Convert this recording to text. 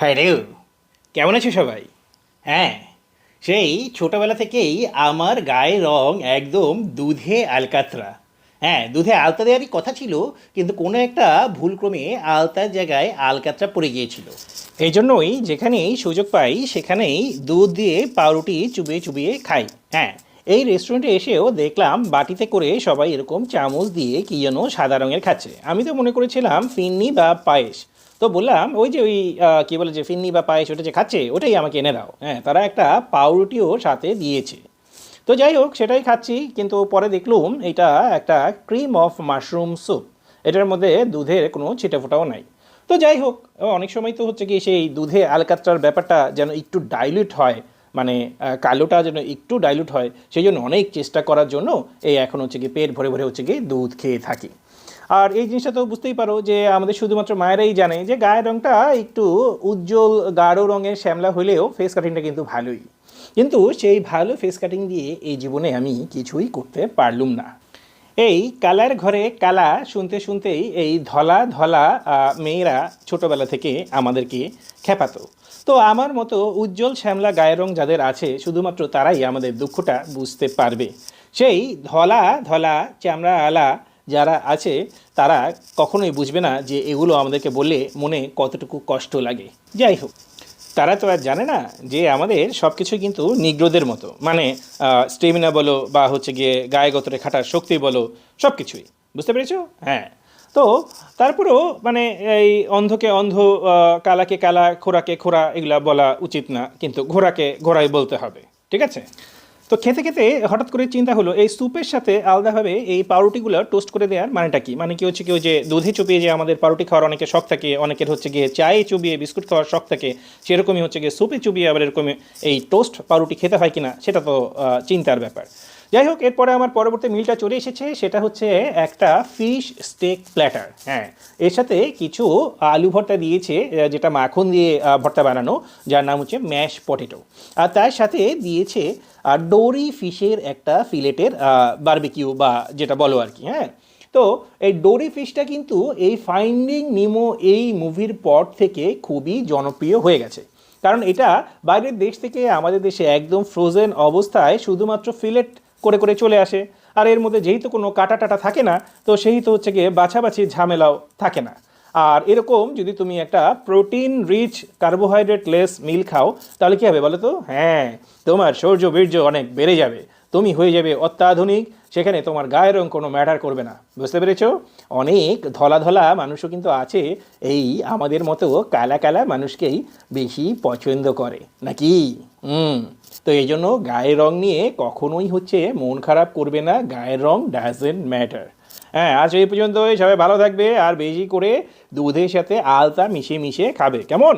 হ্যাঁ রে, কেমন আছো সবাই? হ্যাঁ সেই ছোটোবেলা থেকেই আমার গায়ের রং একদম দুধে আলকাতরা। হ্যাঁ দুধে আলতা দেওয়ারই কথা ছিল, কিন্তু কোনো একটা ভুলক্রমে আলতার জায়গায় আলকাতরা পড়ে গিয়েছিল। এই জন্যই যেখানেই সুযোগ পাই, সেখানেই দুধ দিয়ে পাউরুটি চুবিয়ে চুবিয়ে খাই। হ্যাঁ এই রেস্টুরেন্টে এসেও দেখলাম বাটিতে করে সবাই এরকম চামচ দিয়ে কী যেন সাদা রঙের খাচ্ছে। আমি তো মনে করেছিলাম ফিন্নি বা পায়েস। তো বললাম, ওই যে ওই কী বলে যে ফিন্নি বা পায়েস ওটা যে খাচ্ছে, ওটাই আমাকে এনে দাও। হ্যাঁ তারা একটা পাউরুটিও সাথে দিয়েছে। তো যাই হোক, সেটাই খাচ্ছি, কিন্তু পরে দেখলুম এটা একটা ক্রিম অফ মাশরুম স্যুপ এটার মধ্যে দুধের কোনো ছিটেফোটাও নাই। তো যাই হোক, অনেক সময় তো হচ্ছে কি সেই দুধে আলকাত্রার ব্যাপারটা যেন একটু ডাইলিউট হয়। মানে কালোটা যেন একটু ডাইলুট হয়, সেই জন্য অনেক চেষ্টা করার জন্য এই এখন হচ্ছে কি পেট ভরে ভরে হচ্ছে কি দুধ খেয়ে থাকি। আর এই জিনিসটা তো বুঝতেই পারো যে আমাদের শুধুমাত্র মায়েরাই জানে যে গায়ের রঙটা একটু উজ্জ্বল, গাঢ় রঙের, শ্যামলা হলেও ফেস কাটিংটা কিন্তু ভালোই। কিন্তু সেই ভালো ফেস কাটিং দিয়ে এই জীবনে আমি কিছুই করতে পারলুম না। এই কালার ঘরে কালা শুনতে শুনতেই এই ধলা ধলা মেয়েরা ছোটবেলা থেকে আমাদেরকে খেপাতো। তো আমার মতো উজ্জ্বল শ্যামলা গায়ের রং যাদের আছে, শুধুমাত্র তারাই আমাদের দুঃখটা বুঝতে পারবে। সেই ধলা ধলা, চামড়া আলা যারা আছে, তারা কখনোই বুঝবে না যে এগুলো আমাদেরকে বললে মনে কতটুকু কষ্ট লাগে। যাই হোক। তারা তো আর জানে না যে আমাদের সব কিছু কিন্তু নিগ্রোদের মতো। মানে স্টেমিনা বলো বা হচ্ছে গিয়ে গায়ে গতরে খাটার শক্তি বলো সব কিছুই বুঝতে পেরেছ? হ্যাঁ। তো, তারপরেও মানে এই অন্ধকে অন্ধ কালাকে কালা, খোরাকে খোরা এগুলা বলা উচিত না, কিন্তু ঘোড়াকে ঘোড়াই বলতে হবে। ঠিক আছে? তো খেতে খেতে হঠাৎ করে চিন্তা হলো, এই স্যুপের সাথে আলাদাভাবে এই পাউরুটিগুলো টোস্ট করে দেওয়ার মানেটা কি? মানে কি হচ্ছে কেউ যে দুধে চুপিয়ে যে আমাদের পাউরুটি খাওয়ার অনেকের শখ থাকে, অনেকের হচ্ছে গিয়ে চায়ে চুবিয়ে বিস্কুট খাওয়ার শখ থাকে, সেরকমই হচ্ছে গিয়ে স্যুপে চুবিয়ে আবার এরকম এই টোস্ট পাউরুটি খেতে হয় কিনা, সেটা তো চিন্তার ব্যাপার। যাই হোক এরপরে আমার পরবর্তী মিলটা চলে এসেছে, সেটা হচ্ছে একটা ফিশ স্টেক প্ল্যাটার। হ্যাঁ এর সাথে কিছু আলু ভর্তা দিয়েছে যেটা মাখন দিয়ে ভর্তা বানানো, যার নাম হচ্ছে ম্যাশ পটেটো। আর তার সাথে দিয়েছে ডোরি ফিশের একটা ফিলেটের বারবিকিউ বা যেটা বলো আর কি হ্যাঁ। তো এই ডোরি ফিশটা কিন্তু এই ফাইন্ডিং নিমো এই মুভির পর থেকে খুবই জনপ্রিয় হয়ে গেছে। কারণ এটা বাইরের দেশ থেকে আমাদের দেশে একদম ফ্রোজেন অবস্থায় শুধুমাত্র ফিলেট করে করে চলে আসে। আর এর মধ্যে যেহেতু কোনো কাটা টাটা থাকে না, তো সেই তো হচ্ছে গিয়ে বাছাবাছি ঝামেলাও থাকে না। আর এরকম যদি তুমি একটা protein rich carbohydrate less meal খাও, তাহলে কী হবে বলো তো? হ্যাঁ তোমার শৌর্য বীর্য অনেক বেড়ে যাবে। তুমি হয়ে যাবে অত্যাধুনিক, সেখানে তোমার গায়ের রং কোনো ম্যাটার করবে না। বুঝতে পেরেছ? অনেক ধলা ধলা মানুষও কিন্তু আছে, এই আমাদের মতো কালা কালা মানুষকেই বেশি পছন্দ করে। নাকি? হুম। তো এই জন্য গায়ের রং নিয়ে কখনোই হচ্ছে মন খারাপ করবে না, গায়ের রং ডাজেন্ট ম্যাটার হ্যাঁ আজ এই পর্যন্ত সবাই ভালো থাকবে, আর বেশি করে দুধের সাথে আলতা মিশে মিশে খাবে। কেমন?